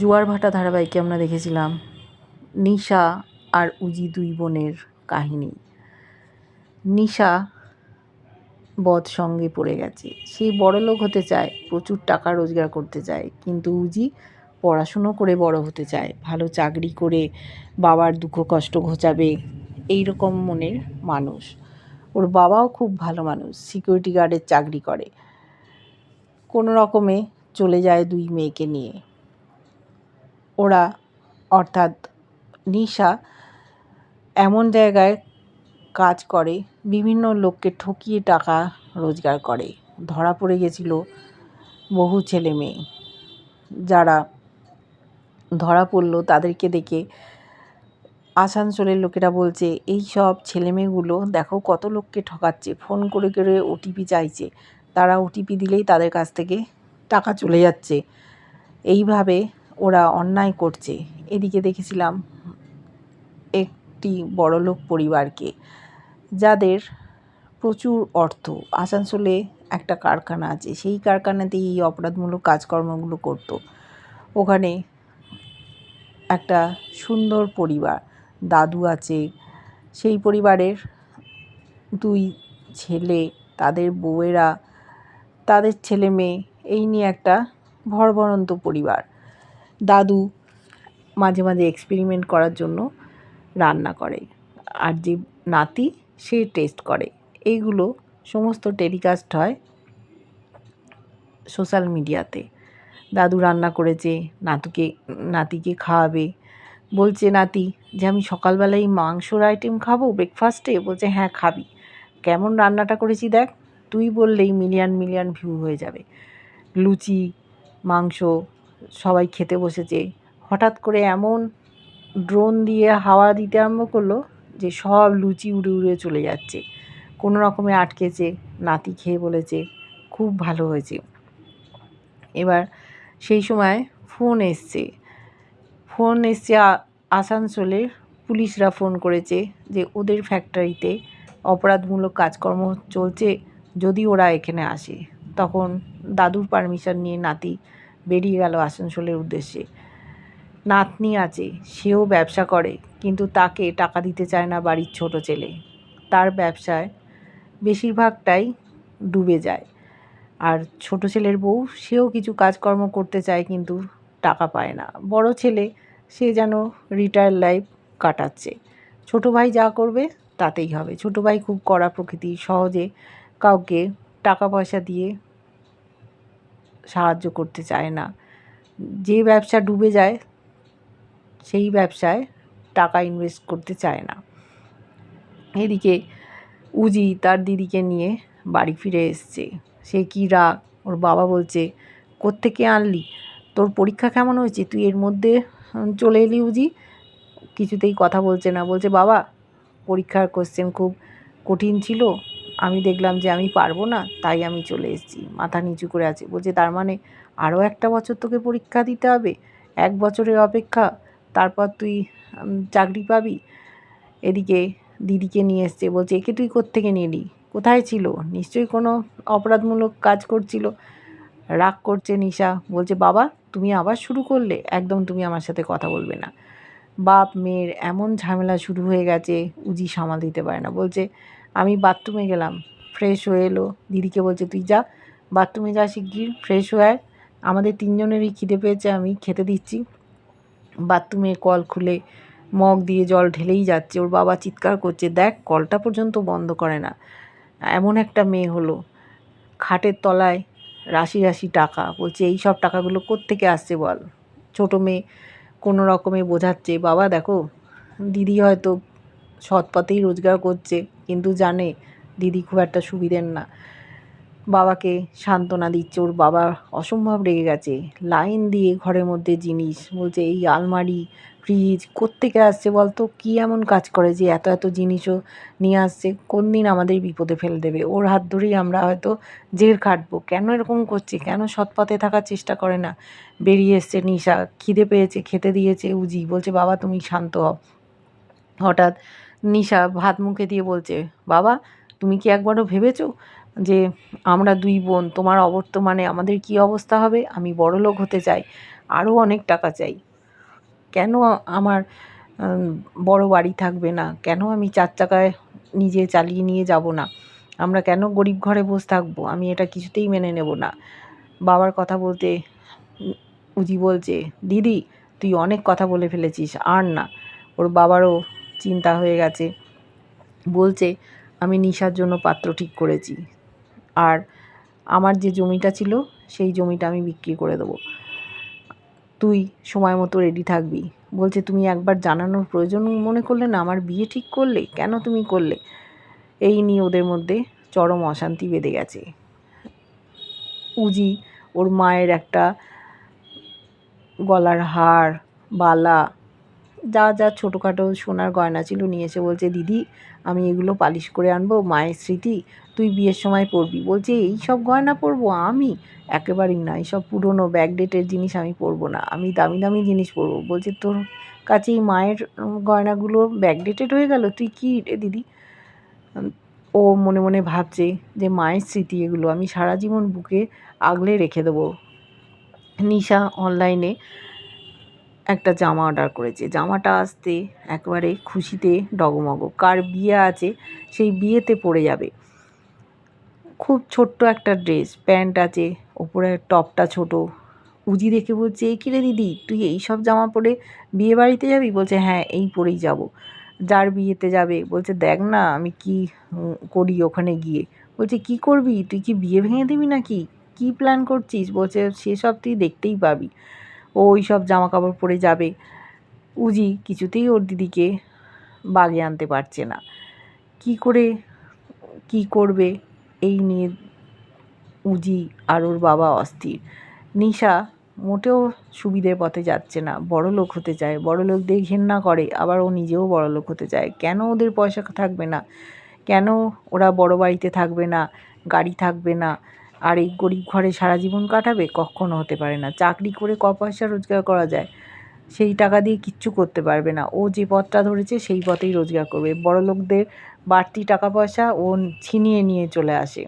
জোয়ার ভাটা ধারাবাহিকে আমরা দেখেছিলাম নিশা আর উজি দুই বোনের কাহিনী। নিশা বধ সঙ্গে পড়ে গেছে। সে বড়লোক হতে চায়, প্রচুর টাকা রোজগার করতে চায়, কিন্তু উজি পড়াশুনো করে বড় হতে চায়, ভালো চাকরি করে বাবার দুঃখ কষ্ট ঘোচাবে এই রকম মনের মানুষ। ওর বাবাও খুব ভালো মানুষ সিকিউরিটি গার্ডের চাকরি করে। কোনো রকমে চলে যায় দুই মেয়েকে নিয়ে। ওরা, অর্থাৎ নিশা, এমন জায়গায় কাজ করে, বিভিন্ন লোককে ঠকিয়ে টাকা রোজগার করে। ধরা পড়ে গেছিল বহু ছেলে মেয়ে। যারা ধরা পড়ল তাদেরকে দেখে আসানসোলের লোকেরা বলছে, এই সব ছেলেমেয়েগুলো দেখো কত লোককে ঠকাচ্ছে, ফোন করে করে ওটিপি চাইছে। তারা ওটিপি দিলেই তাদের কাছ থেকে টাকা চলে যাচ্ছে। এইভাবে ওরা অন্যায় করছে। এদিকে দেখেছিলাম একটি বড়লোক পরিবারকে, যাদের প্রচুর অর্থ। আসানসোলে একটা কারখানা আছে। সেই কারখানাতে এই অপরাধমূলক কাজকর্মগুলো করতো। ওখানে একটা সুন্দর পরিবার, দাদু আছে। সেই পরিবারের দুই ছেলে, তাদের বউয়েরা, তাদের ছেলে মেয়ে, এই নিয়ে একটা ভরভরন্ত পরিবার। দাদু মাঝে মাঝে এক্সপেরিমেন্ট করার জন্য রান্না করে। আর যে নাতি, সে টেস্ট করে। এইগুলো সমস্ত টেলিকাস্ট হয় সোশ্যাল মিডিয়াতে দাদু রান্না করেছে, নাতুকে, নাতিকে খাওয়াবে। বলছে, নাতি, যে আমি সকালবেলায় মাংসর আইটেম খাব ব্রেকফাস্টে বলছে হ্যাঁ খাবি। কেমন রান্নাটা করেছি দেখ? তুই বললেই মিলিয়ন মিলিয়ন ভিউ হয়ে যাবে। লুচি, মাংস সবাই খেতে বসেছে। হঠাৎ করে এমন ড্রোন দিয়ে হাওয়া দিতে আরম্ভ করল যে সব লুচি উড়ে উড়ে চলে যাচ্ছে। কোনো রকমে আটকেছে, নাতি খেয়ে বলেছে, খুব ভালো হয়েছে। এবার সেই সময় ফোন এসছে। ফোন এসছে আসানসোলের পুলিশরা ফোন করেছে যে ওদের ফ্যাক্টরিতে অপরাধমূলক কাজকর্ম চলছে, যদি ওরা এখানে আসে। তখন দাদুর পারমিশন নিয়ে নাতি বেরিয়ে গেল আসানসোলের উদ্দেশ্যে। নাতনি আছে, সেও ব্যবসা করে, কিন্তু তাকে টাকা দিতে চায় না বাড়ির ছোট ছেলে। তার ব্যবসায় বেশিরভাগটাই ডুবে যায়। আর ছোট ছেলের বউ, সেও কিছু কাজকর্ম করতে চায়, কিন্তু টাকা পায় না। বড় ছেলে, সে যেন রিটায়ার লাইফ কাটাচ্ছে। ছোট ভাই যা করবে, তাতেই হবে। ছোট ভাই খুব কড়া প্রকৃতি, সহজে কাউকে টাকা পয়সা দিয়ে সাহায্য করতে চায় না। যে ব্যবসা ডুবে যায়, সেই ব্যবসায় টাকা ইনভেস্ট করতে চায় না। এদিকে উজি তার দিদিকে নিয়ে বাড়ি ফিরে এসছে। সে কী রাগ? ওর বাবা বলছে, কোত্থেকে আনলি? তোর পরীক্ষা কেমন হয়েছে? তুই এর মধ্যে চলে এলি উজি? কিছুতেই কথা বলছে না। বলছে, বাবা, পরীক্ষার কোশ্চেন খুব কঠিন ছিল। আমি দেখলাম যে আমি পারব না, তাই আমি চলে এসেছি। মাথা নিচু করে আছে। বলছে, তার মানে আরও একটা বছর তোকে পরীক্ষা দিতে হবে? এক বছরের অপেক্ষা। তারপর তুই চাকরি পাবি? এদিকে দিদিকে নিয়ে এসছে। বলছে, একে তুই কোত্থেকে নিলি? কোথায় ছিল? নিশ্চয়ই কোনো অপরাধমূলক কাজ করছিল? রাগ করছে নিশা। বলছে, বাবা, তুমি আবার শুরু করলে? একদম তুমি আমার সাথে কথা বলবে না। বাপ, মেয়ের এমন ঝামেলা শুরু হয়ে গেছে, উজি সামাল দিতে পারে না। বলছে আমি বাথরুমে গেলাম। ফ্রেশ হয়ে এলো। দিদিকে বলছে, তুই যা, বাথরুমে যা শিগগির, ফ্রেশ হয়ে আমাদের তিনজনেরই খিদে পেয়েছে, আমি খেতে দিচ্ছি। বাথরুমে কল খুলে মগ দিয়ে জল ঢেলেই যাচ্ছে। ওর বাবা চিৎকার করছে, দেখ, কলটা পর্যন্ত বন্ধ করে না। এমন একটা মেয়ে হলো। খাটের তলায় রাশি রাশি টাকা। বলছে, এই সব টাকাগুলো কোত্থেকে আসছে বল? ছোটো মেয়ে কোনো রকমে বোঝাচ্ছে, বাবা, দেখো, দিদি হয়তো সৎ পথেই রোজগার করছে। কিন্তু জানে দিদি খুব একটা সুবিধের না। বাবাকে সান্ত্বনা দিচ্ছে, ওর বাবা অসম্ভব রেগে গেছে। লাইন দিয়ে ঘরের মধ্যে জিনিস, বলছে, এই আলমারি, ফ্রিজ, কোত্থেকে আসছে বলতো? কী এমন কাজ করে যে এত এত জিনিসও নিয়ে আসছে? কোন দিন আমাদের বিপদে ফেলে দেবে? ওর হাত ধরেই আমরা হয়তো জের খাটবো। কেন এরকম করছে? কেন সৎপথে থাকার চেষ্টা করে না? বেরিয়ে এসছে নিশা, খিদে পেয়েছে, খেতে দিয়েছে উজি। বলছে, বাবা, তুমি শান্ত হও। হঠাৎ নিশা ভাত মুখে দিয়ে বলছে, বাবা, তুমি কি একবারও ভেবেছো যে আমরা দুই বোন, তোমার অবর্তমানে আমাদের কি অবস্থা হবে? আমি বড়লোক হতে চাই আরও অনেক টাকা চাই। কেন আমার বড় বাড়ি থাকবে না? কেন আমি চার চাকায় নিজে চালিয়ে নিয়ে যাব না? আমরা কেন গরিব ঘরে বসে থাকব? আমি এটা কিছুতেই মেনে নেব না। বাবার কথা বলতে উজি বলছে, দিদি, তুই অনেক কথা বলে ফেলেছিস, আর না। ওর বাবারও চিন্তা হয়ে গেছে। বলছে, আমি নিশার জন্য পাত্র ঠিক করেছি। আর আমার যে জমিটা ছিল, সেই জমিটা আমি বিক্রি করে দেবো। তুই সময় মতো রেডি থাকবি। বলছে, তুমি একবার জানানোর প্রয়োজন মনে করলে না, আমার বিয়ে ঠিক করলে? কেন তুমি করলে? এই নিয়ে ওদের মধ্যে চরম অশান্তি বেঁধে গেছে। উজি ওর মায়ের একটা গলার হার, বালা যা যা ছোটোখাটো সোনার গয়না ছিল নিয়ে এসে বলছে, দিদি, আমি এগুলো পালিশ করে আনব, মায়ের স্মৃতি, তুই বিয়ের সময় পরবি। বলছে, এই সব গয়না পরবো? আমি? একেবারেই না এইসব পুরনো ব্যাকডেটের জিনিস আমি পরবো না, আমি দামি দামি জিনিস পরবো। বলছে, তোর কাছে এই মায়ের গয়নাগুলো ব্যাকডেটেড হয়ে গেল? তুই কী রে দিদি? ও মনে মনে ভাবছে যে, মায়ের স্মৃতি এগুলো, আমি সারা জীবন বুকে আগলে রেখে দেবো। নিশা অনলাইনে একটা জামা অর্ডার করেছে। জামাটা আসতে একবারে খুশিতে ডগমগ। কার বিয়ে আছে, সেই বিয়েতে পড়ে যাবে। খুব ছোট্ট একটা ড্রেস প্যান্ট আছে, ওপরে টপটা ছোট। উজি দেখে বলছে, এই কিরে দিদি, তুই এই সব জামা পরে বিয়ে বাড়িতে যাবি? বলছে হ্যাঁ এই পরেই যাব। যার বিয়েতে যাবে। বলছে, দেখ না, আমি কি করি ওখানে গিয়ে? বলছে, কি করবি? তুই কি বিয়ে ভেঙে দিবি নাকি? কি প্ল্যান করছিস? বলছে, সেসব তুই দেখতেই পাবি। ওই সব জামা কাপড় পরে যাবে। উজি কিছুতেই ওর দিদিকে বাগে আনতে পারছে না। কি করে, কি করবে, এই নিয়ে উজি আর ওর বাবা অস্থির। নিশা মোটেও সুবিধের পথে যাচ্ছে না। বড় লোক হতে চায়। বড় লোকদের ঘেন্না করে। আবার ও নিজেও বড় লোক হতে চায়। কেন ওদের পয়সা থাকবে না? কেন ওরা বড় বাড়িতে থাকবে না? গাড়ি থাকবে না? আর এই গরিব ঘরে সারা জীবন কাটাবে কখনো হতে পারে না। চাকরি করে ক পয়সা রোজগার করা যায়, সেই টাকা দিয়ে কিচ্ছু করতে পারবে না। ও যে পথটা ধরেছে, সেই পথেই রোজগার করবে। বড় লোকদের বাড়তি টাকা পয়সা ও ছিনিয়ে নিয়ে চলে আসে।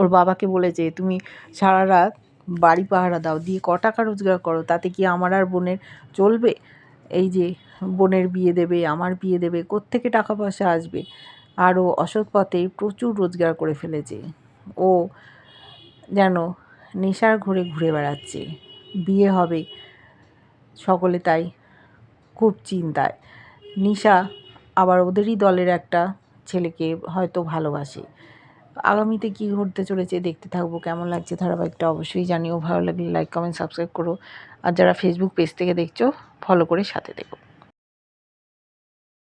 ওর বাবাকে বলেছে, তুমি সারা রাত বাড়ি পাহারা দাও, দিয়ে ক টাকা রোজগার করো? তাতে কি আমার আর বোনের চলবে? এই যে বোনের বিয়ে দেবে, আমার বিয়ে দেবে, কোত্থেকে টাকা পয়সা আসবে? আরও অসৎ পথে প্রচুর রোজগার করে ফেলেছে। ও যেন নেশার ঘুরে ঘুরে বেড়াচ্ছে। বিয়ে হবে। সকলে তাই খুব চিন্তায়। নিশা আবার ওদেরই দলের একটা ছেলেকে হয়তো ভালোবাসে। আগামীতে কী ঘটতে চলেছে দেখতে থাকব। কেমন লাগছে ধারাবাহিকটা অবশ্যই জানিও। ভালো লাগলে লাইক কমেন্ট সাবস্ক্রাইব করো। আর যারা ফেসবুক পেজ থেকে দেখছ ফলো করে সাথে দেখো